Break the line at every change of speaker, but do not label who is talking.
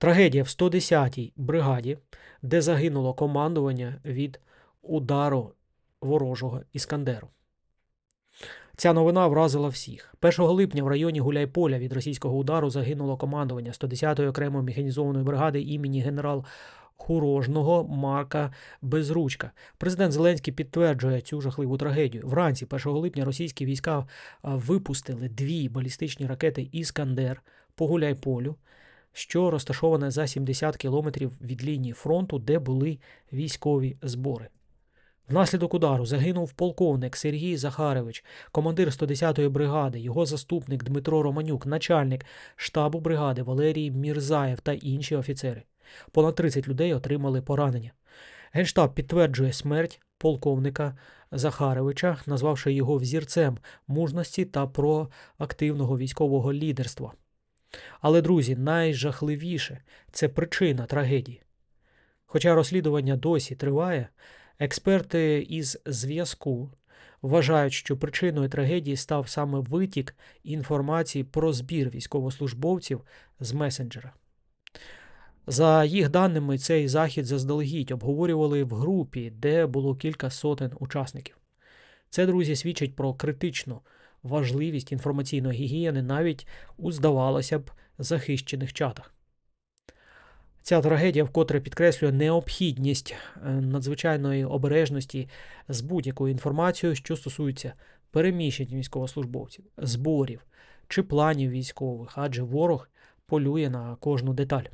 Трагедія в 110-й бригаді, де загинуло командування від удару ворожого Іскандеру. Ця новина вразила всіх. 1 липня в районі Гуляйполя від російського удару загинуло командування 110-ї окремої механізованої бригади імені генерал Хурожного Марка Безручка. Президент Зеленський підтверджує цю жахливу трагедію. Вранці 1 липня російські війська випустили дві балістичні ракети Іскандер по Гуляйполю, що розташоване за 70 кілометрів від лінії фронту, де були військові збори. Внаслідок удару загинув полковник Сергій Захаревич, командир 110-ї бригади, його заступник Дмитро Романюк, начальник штабу бригади Валерій Мірзаєв та інші офіцери. Понад 30 людей отримали поранення. Генштаб підтверджує смерть полковника Захаревича, назвавши його взірцем мужності та проактивного військового лідерства. Але, друзі, найжахливіше це причина трагедії. Хоча розслідування досі триває, експерти із зв'язку вважають, що причиною трагедії став саме витік інформації про збір військовослужбовців з месенджера. За їх даними, цей захід заздалегідь обговорювали в групі, де було кілька сотень учасників. Це, друзі, свідчить про критичну важливість інформаційної гігієни навіть у, здавалося б, захищених чатах. Ця трагедія вкотре підкреслює необхідність е, надзвичайної обережності з будь-якою інформацією, що стосується переміщень військовослужбовців, зборів чи планів військових, адже ворог полює на кожну деталь.